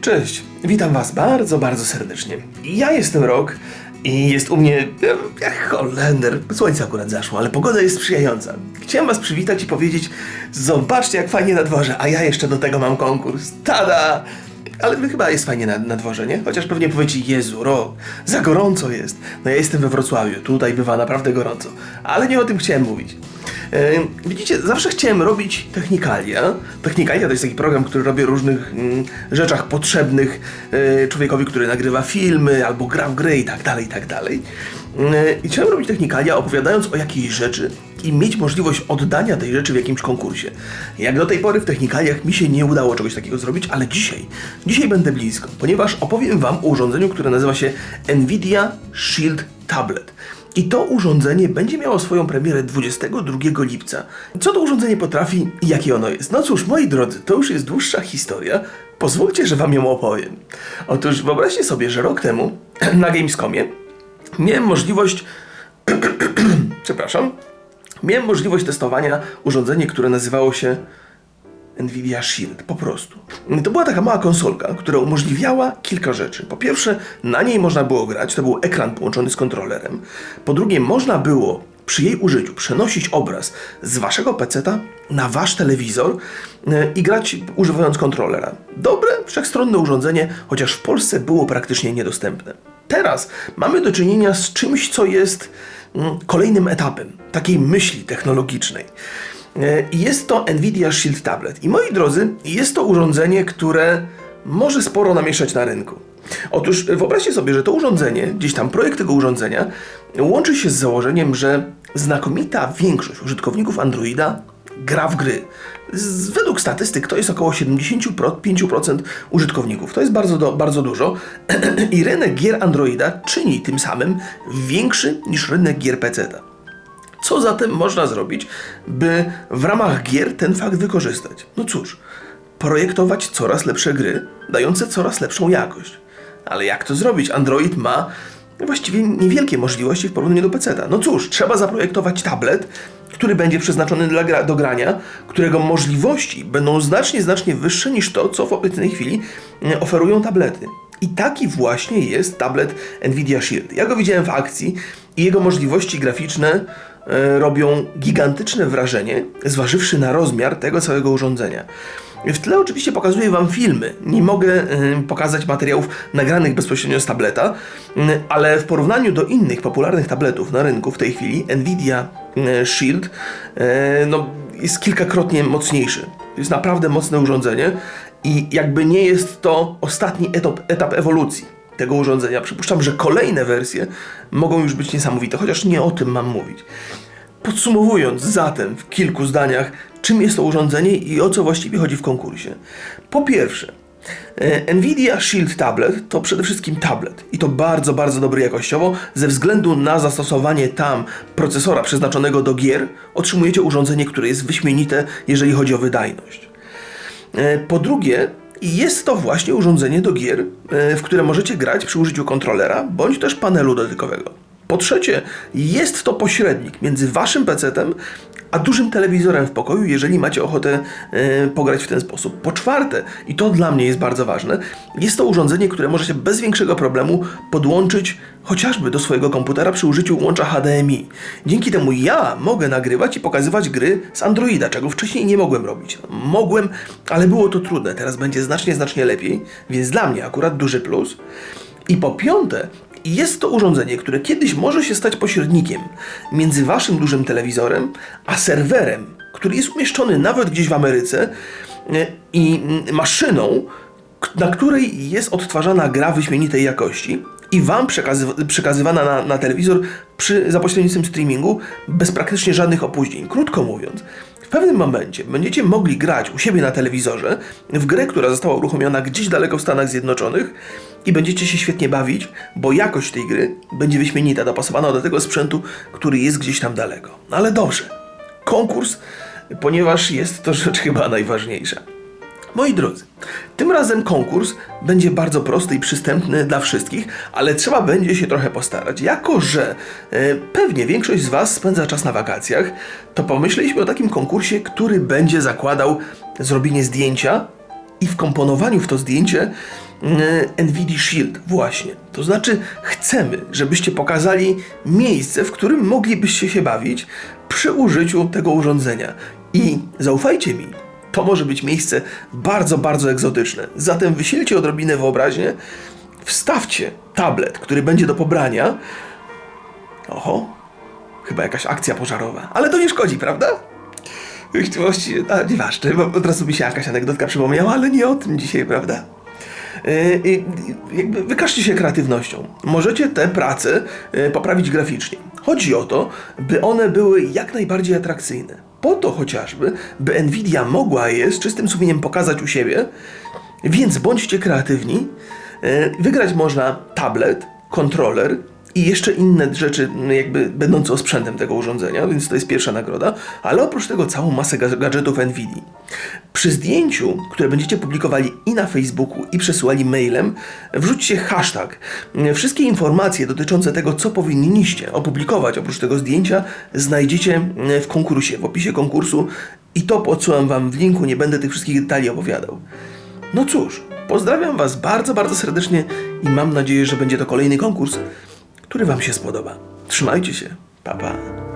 Cześć, witam Was bardzo, bardzo serdecznie. Ja jestem Rok i jest u mnie jak Holender. Słońce akurat zaszło, ale pogoda jest sprzyjająca. Chciałem Was przywitać i powiedzieć, zobaczcie jak fajnie na dworze, a ja jeszcze do tego mam konkurs. Tada! Ale chyba jest fajnie na, na dworze, nie? Chociaż pewnie powiecie, Jezu, Rok, za gorąco jest. No ja jestem we Wrocławiu, tutaj bywa naprawdę gorąco. Ale nie o tym chciałem mówić. E, Widzicie, zawsze chciałem robić Technikalia. Technikalia to jest taki program, który robi o różnych mm, rzeczach potrzebnych e, człowiekowi, który nagrywa filmy albo gra w gry i tak dalej, i tak dalej. E, I chciałem robić Technikalia opowiadając o jakiejś rzeczy i mieć możliwość oddania tej rzeczy w jakimś konkursie. Jak do tej pory w Technikaliach mi się nie udało czegoś takiego zrobić, ale dzisiaj, dzisiaj będę blisko, ponieważ opowiem Wam o urządzeniu, które nazywa się Nvidia Shield Tablet. I to urządzenie będzie miało swoją premierę 22 lipca. Co to urządzenie potrafi i jakie ono jest? No cóż, moi drodzy, to już jest dłuższa historia. Pozwólcie, że wam ją opowiem. Otóż wyobraźcie sobie, że rok temu na Gamescomie miałem możliwość... Przepraszam. Miałem możliwość testowania urządzenia, które nazywało się Nvidia Shield, po prostu. To była taka mała konsolka, która umożliwiała kilka rzeczy. Po pierwsze, na niej można było grać, to był ekran połączony z kontrolerem. Po drugie, można było przy jej użyciu przenosić obraz z waszego peceta na wasz telewizor e, i grać używając kontrolera. Dobre, wszechstronne urządzenie, chociaż w Polsce było praktycznie niedostępne. Teraz mamy do czynienia z czymś, co jest mm, kolejnym etapem takiej myśli technologicznej. E, Jest to Nvidia Shield Tablet. I moi drodzy, jest to urządzenie, które może sporo namieszać na rynku. Otóż wyobraźcie sobie, że to urządzenie, gdzieś tam projekt tego urządzenia, łączy się z założeniem, że znakomita większość użytkowników Androida gra w gry. Z, według statystyk to jest około 75% użytkowników. To jest bardzo, do, bardzo dużo. I rynek gier Androida czyni tym samym większy niż rynek gier PC-ta. Co zatem można zrobić, by w ramach gier ten fakt wykorzystać? No cóż, projektować coraz lepsze gry, dające coraz lepszą jakość. Ale jak to zrobić? Android ma właściwie niewielkie możliwości w porównaniu do PC. No cóż, trzeba zaprojektować tablet, który będzie przeznaczony dla gra, do grania, którego możliwości będą znacznie, znacznie wyższe niż to, co w obecnej chwili e, oferują tablety. I taki właśnie jest tablet Nvidia Shield. Ja go widziałem w akcji i jego możliwości graficzne robią gigantyczne wrażenie, zważywszy na rozmiar tego całego urządzenia. W tle oczywiście pokazuję Wam filmy. Nie mogę e, pokazać materiałów nagranych bezpośrednio z tableta, ale w porównaniu do innych popularnych tabletów na rynku w tej chwili, Nvidia e, Shield e, no, jest kilkakrotnie mocniejszy. Jest naprawdę mocne urządzenie i jakby nie jest to ostatni etap ewolucji tego urządzenia. Przypuszczam, że kolejne wersje mogą już być niesamowite, chociaż nie o tym mam mówić. Podsumowując zatem w kilku zdaniach, czym jest to urządzenie i o co właściwie chodzi w konkursie. Po pierwsze, e, Nvidia Shield Tablet to przede wszystkim tablet i to bardzo, bardzo dobry jakościowo. Ze względu na zastosowanie tam procesora przeznaczonego do gier, otrzymujecie urządzenie, które jest wyśmienite, jeżeli chodzi o wydajność. E, Po drugie, jest to właśnie urządzenie do gier, e, w które możecie grać przy użyciu kontrolera bądź też panelu dotykowego. Po trzecie, jest to pośrednik między waszym PC-tem a dużym telewizorem w pokoju, jeżeli macie ochotę e, pograć w ten sposób. Po czwarte, i to dla mnie jest bardzo ważne, jest to urządzenie, które możecie bez większego problemu podłączyć chociażby do swojego komputera przy użyciu łącza HDMI. Dzięki temu ja mogę nagrywać i pokazywać gry z Androida, czego wcześniej nie mogłem robić. Mogłem, ale było to trudne. Teraz będzie znacznie, znacznie lepiej, więc dla mnie akurat duży plus. I po piąte, jest to urządzenie, które kiedyś może się stać pośrednikiem między waszym dużym telewizorem a serwerem, który jest umieszczony nawet gdzieś w Ameryce e, i mm, maszyną, na której jest odtwarzana gra wyśmienitej jakości i wam przekazy- przekazywana na, na telewizor przy, za pośrednictwem streamingu bez praktycznie żadnych opóźnień. Krótko mówiąc, pewnym momencie będziecie mogli grać u siebie na telewizorze w grę, która została uruchomiona gdzieś daleko w Stanach Zjednoczonych i będziecie się świetnie bawić, bo jakość tej gry będzie wyśmienita, dopasowana do tego sprzętu, który jest gdzieś tam daleko. Ale dobrze, konkurs, ponieważ jest to rzecz chyba najważniejsza. Moi drodzy, tym razem konkurs będzie bardzo prosty i przystępny dla wszystkich, ale trzeba będzie się trochę postarać. Jako, że e, pewnie większość z Was spędza czas na wakacjach, to pomyśleliśmy o takim konkursie, który będzie zakładał zrobienie zdjęcia i wkomponowaniu w to zdjęcie e, Shield właśnie. To znaczy chcemy, żebyście pokazali miejsce, w którym moglibyście się bawić przy użyciu tego urządzenia. I zaufajcie mi, to może być miejsce bardzo, bardzo egzotyczne. Zatem wysielcie odrobinę wyobraźnię, wstawcie tablet, który będzie do pobrania. Oho, chyba jakaś akcja pożarowa, ale to nie szkodzi, prawda? Właściwie, a nieważne, bo od razu mi się jakaś anegdotka przypomniała, ale nie o tym dzisiaj, prawda? Yy, yy, wykażcie się kreatywnością. Możecie te prace yy, poprawić graficznie. Chodzi o to, by one były jak najbardziej atrakcyjne. Po to chociażby, by Nvidia mogła je z czystym sumieniem pokazać u siebie, więc bądźcie kreatywni. Yy, Wygrać można tablet, kontroler i jeszcze inne rzeczy, m, jakby będące sprzętem tego urządzenia, więc to jest pierwsza nagroda, ale oprócz tego całą masę ga- gadżetów NVIDII. Przy zdjęciu, które będziecie publikowali i na Facebooku, i przesyłali mailem, wrzućcie hashtag. Wszystkie informacje dotyczące tego, co powinniście opublikować oprócz tego zdjęcia, znajdziecie m, w konkursie, w opisie konkursu i to podsyłam Wam w linku, nie będę tych wszystkich detali opowiadał. No cóż, pozdrawiam Was bardzo, bardzo serdecznie i mam nadzieję, że będzie to kolejny konkurs, który Wam się spodoba. Trzymajcie się. Pa, pa.